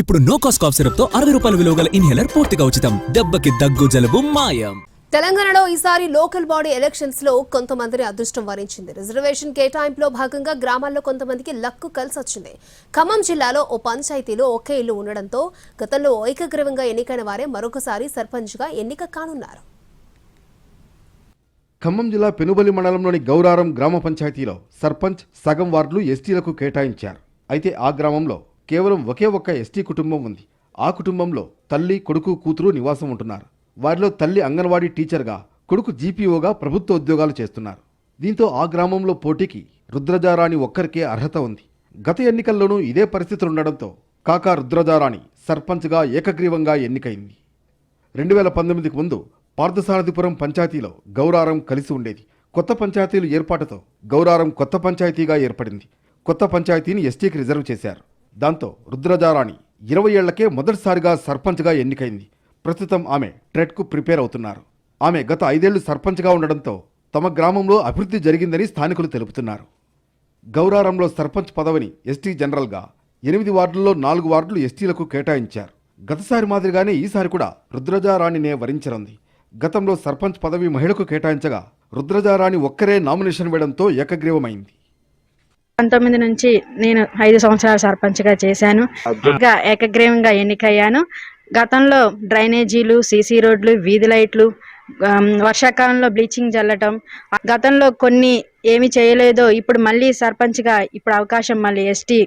ఇప్పుడు no cost cough సిరప్తో అరవై రూపాయల విలువ గల ఇన్హేలర్ పూర్తిగా ఉచితం. దెబ్బకి దగ్గు జలుబు మాయం. తెలంగాణలో ఈసారి లోకల్ బాడీ ఎలక్షన్స్లో కొంతమందిని అదృష్టం వరించింది. రిజర్వేషన్ కేటాయింపులో భాగంగా గ్రామాల్లో కొంతమందికి లక్కు కలిసి వచ్చింది ఖమ్మం జిల్లాలో ఓ పంచాయతీలో ఒకే ఇల్లు ఉండడంతో గతంలో ఏకగ్రీవంగా ఎన్నికైన వారే మరొకసారి సర్పంచ్గా ఎన్నిక కానున్నారు. ఖమ్మం జిల్లా పెనుబలి మండలంలోని గౌరారం గ్రామ పంచాయతీలో సర్పంచ్ సగం వార్డులు ఎస్టీలకు కేటాయించారు. అయితే ఆ గ్రామంలో కేవలం ఒకే ఒక్క ఎస్టీ కుటుంబం ఉంది. ఆ కుటుంబంలో తల్లి కొడుకు కూతురు నివాసం ఉంటున్నారు. వారిలో తల్లి అంగన్వాడీ టీచర్గా కొడుకు జీపీఓగా ప్రభుత్వ ఉద్యోగాలు చేస్తున్నారు. దీంతో ఆ గ్రామంలో పోటీకి రుద్రజారాణి ఒక్కరికే అర్హత ఉంది. గత ఎన్నికల్లోనూ ఇదే పరిస్థితులు ఉండడంతో కాకా రుద్రజారాణి సర్పంచ్గా ఏకగ్రీవంగా ఎన్నికైంది. రెండు వేల పంతొమ్మిదికి ముందు పార్థసారథిపురం పంచాయతీలో గౌరారం కలిసి ఉండేది. కొత్త పంచాయతీలు ఏర్పాటుతో గౌరారం కొత్త పంచాయతీగా ఏర్పడింది. కొత్త పంచాయతీని ఎస్టీకి రిజర్వ్ చేశారు. దాంతో రుద్రజారాణి ఇరవై ఏళ్ళకే మొదటిసారిగా సర్పంచ్గా ఎన్నికైంది. ప్రస్తుతం ఆమె ట్రెట్కు ప్రిపేర్ అవుతున్నారు. ఆమె గత ఐదేళ్ళు సర్పంచ్గా ఉండడంతో తమ గ్రామంలో అభివృద్ధి జరిగిందని స్థానికులు తెలుపుతున్నారు. గౌరారంలో సర్పంచ్ పదవిని ఎస్టీ జనరల్గా ఎనిమిది వార్డుల్లో నాలుగు వార్డులు ఎస్టీలకు కేటాయించారు. గతసారి మాదిరిగానే ఈసారి కూడా రుద్రజారాణినే వరించనుంది. గతంలో సర్పంచ్ పదవి మహిళకు కేటాయించగా రుద్రజారాణి ఒక్కరే నామినేషన్ వేయడంతో ఏకగ్రీవమైంది. పంతొమ్మిది నుంచి నేను ఐదు సంవత్సరాలు సర్పంచ్గా చేశాను. ఇంకా ఏకగ్రీవంగా ఎన్నికయ్యాను. గతంలో డ్రైనేజీలు సీసీ రోడ్లు వీధి లైట్లు వర్షాకాలంలో బ్లీచింగ్ చల్లటం గతంలో కొన్ని ఏమి చేయలేదో ఇప్పుడు మళ్ళీ సర్పంచ్గా ఇప్పుడు అవకాశం మళ్ళీ ఎస్టీ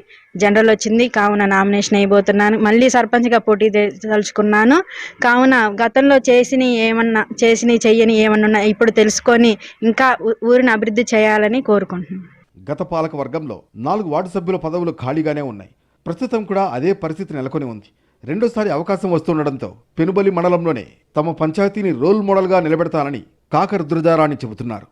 జనరల్ వచ్చింది. కావున నామినేషన్ అయిపోతున్నాను మళ్ళీ సర్పంచ్గా పోటీ తలుచుకున్నాను. కావున గతంలో చేసిన ఏమన్నా చేసిన చెయ్యని ఏమన్నా ఇప్పుడు తెలుసుకొని ఇంకా ఊరిని అభివృద్ధి చేయాలని కోరుకుంటున్నాను. గత పాలక వర్గంలో నాలుగు వార్డు సభ్యుల పదవులు ఖాళీగానే ఉన్నాయి. ప్రస్తుతం కూడా అదే పరిస్థితి నెలకొని ఉంది. రెండోసారి అవకాశం వస్తుండడంతో పెనుబలి మండలంలోనే తమ పంచాయతీని రోల్ మోడల్గా నిలబెడతానని కాకర్ రుద్రజారాణి చెబుతున్నారు.